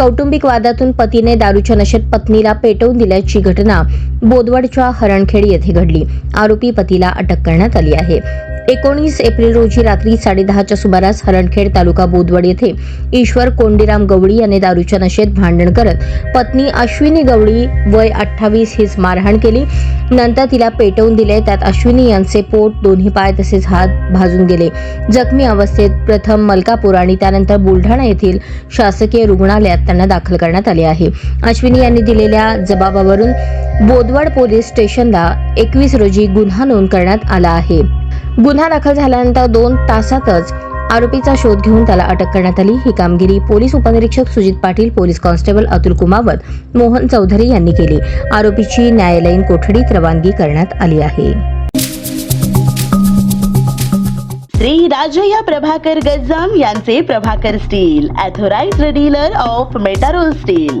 कौटुंबिक वादातून पतीने दारूच्या नशेत पत्नीला पेटवून दिल्याची घटना बोदवडच्या हरणखेड येथे घडली. आरोपी पतीला अटक करण्यात आली आहे. एकोणीस एप्रिल रोजी रात्री साडेदहाच्या सुमारास हरणखेड तालुका बोदवड येथे ईश्वर कोंडीराम गवळी याने दारूच्या नशेत भांडण करत पत्नी अश्विनी गवळी वय अठ्ठावीस हीच मारहाण केली. नंतर तिला पेटवून दिले. त्यात अश्विनी यांचे पोट दोन्ही पाय तसेच हात भाजून गेले. जखमी अवस्थेत प्रथम मलकापूर आणि त्यानंतर बुलढाणा येथील शासकीय रुग्णालयात त्यांना दाखल करण्यात आले आहे. अश्विनी यांनी दिलेल्या जबाबावरून बोदवड पोलीस स्टेशनला एकवीस रोजी गुन्हा नोंद करण्यात आला आहे. गुन्हा दाखल झाल्यानंतर दोन तासातच आरोपीचा शोध घेऊन त्याला अटक करण्यात आली. ही कामगिरी पोलीस उपनिरीक्षक सुजित पाटील पोलीस कॉन्स्टेबल अतुल कुमावत मोहन चौधरी यांनी केली. आरोपीची न्यायालयीन कोठडीत रवानगी करण्यात आली आहे. श्री राजया प्रभाकर गज्जाम यांचे Prabhakar steel authorised dealer of Metarol steel.